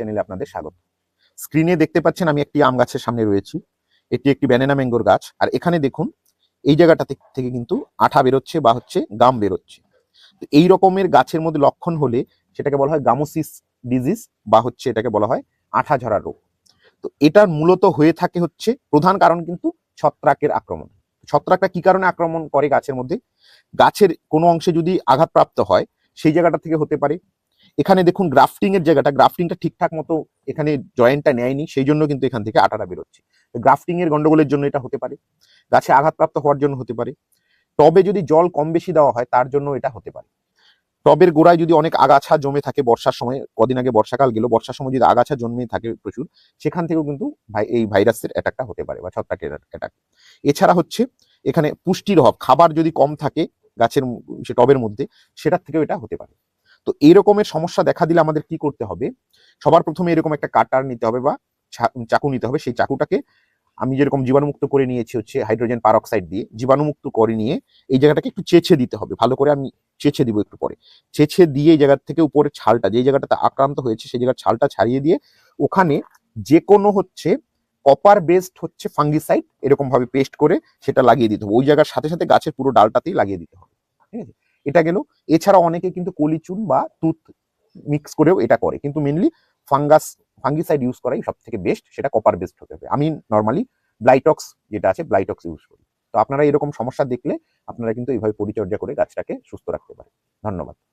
চ্যানেলে আপনাদের স্বাগত। স্ক্রিনে দেখতে পাচ্ছেন আমি একটি আম গাছের সামনে রয়েছি। এটি একটি ব্যানানা ম্যাঙ্গোর গাছ। আর এখানে দেখুন, এই জায়গাটা থেকে কিন্তু আঠা বেরোচ্ছে বা হচ্ছে গাম বেরোচ্ছে। তো এই রকমের গাছের মধ্যে লক্ষণ হলে সেটাকে বলা হয় গামোসিস ডিজিজ বা হচ্ছে এটাকে বলা হয় আঠা ঝরা রোগ। তো এটার মূলত হয়ে থাকে হচ্ছে প্রধান কারণ কিন্তু ছত্রাকের আক্রমণ। ছত্রাকটা কি কারণে আক্রমণ করে গাছের মধ্যে? গাছের কোনো অংশে যদি আঘাতপ্রাপ্ত হয়, সেই জায়গাটা থেকে হতে পারে এখানে দেখুন গ্রাফটিং এর জায়গাটা গ্রাফটিংটা ঠিকঠাক মতো এখানে জয়েন্টটা নেয়নি, সেই জন্য কিন্তু এখান থেকে আটাটা বেরোচ্ছে। গ্রাফটিং এর গন্ডগোলের জন্য এটা হতে পারে, গাছে আঘাতপ্রাপ্ত হওয়ার জন্য হতে পারে। টবে যদি জল কম বেশি দেওয়া হয়, তার জন্য এটা হতে পারে। টবের গোড়ায় যদি অনেক আগাছা জমে থাকে বর্ষার সময়, কদিন আগে বর্ষাকাল গেল, বর্ষার সময় যদি আগাছা জন্মে থাকে প্রচুর, সেখান থেকেও কিন্তু এই ভাইরাসের অ্যাটাকটা হতে পারে বা ছত্রাকের অ্যাটাক এছাড়া হচ্ছে এখানে পুষ্টির অভাব, খাবার যদি কম থাকে গাছের, সে টবের মধ্যে, সেটার থেকেও এটা হতে পারে। তো এই রকমের সমস্যা দেখা দিলে আমাদের কি করতে হবে? সবার প্রথমে এরকম একটা কাটার নিতে হবে বা চাকু নিতে হবে। সেই চাকুটাকে আমি যেরকম জীবাণুমুক্ত করে নিয়েছি হচ্ছে হাইড্রোজেন পারঅক্সাইড দিয়ে, জীবাণুমুক্ত করে নিয়ে এই জায়গাটাকে একটু চেছে দিতে হবে। ভালো করে আমি চেছে দিব একটু পরে। চেছে দিয়ে এই জায়গা থেকে উপরে ছালটা যে জায়গাটাতে আক্রান্ত হয়েছে সেই জায়গার ছালটা ছাড়িয়ে দিয়ে ওখানে যে কোনো হচ্ছে কপার বেসড হচ্ছে ফাঙ্গিসাইড এরকম ভাবে পেস্ট করে সেটা লাগিয়ে দিতে হবে। ওই জায়গার সাথে সাথে গাছের পুরো ডালটাতেই লাগিয়ে দিতে হবে। ঠিক আছে? এটা গেল। এছাড়া অনেকে কিন্তু কলিচুন বা তুত মিক্স করেও এটা করে। কিন্তু মেনলি ফাঙ্গাস ফাঙ্গিসাইড ইউজ করাই সব থেকে বেস্ট সেটা কপার বেস্ট হতে হবে। আমি নর্মালি ব্লাইটক্স যেটা আছে ব্লাইটক্স ইউজ করি। তো আপনারা এরকম সমস্যা দেখলে আপনারা কিন্তু এইভাবে পরিচর্যা করে গাছটাকে সুস্থ রাখতে পারেন। ধন্যবাদ।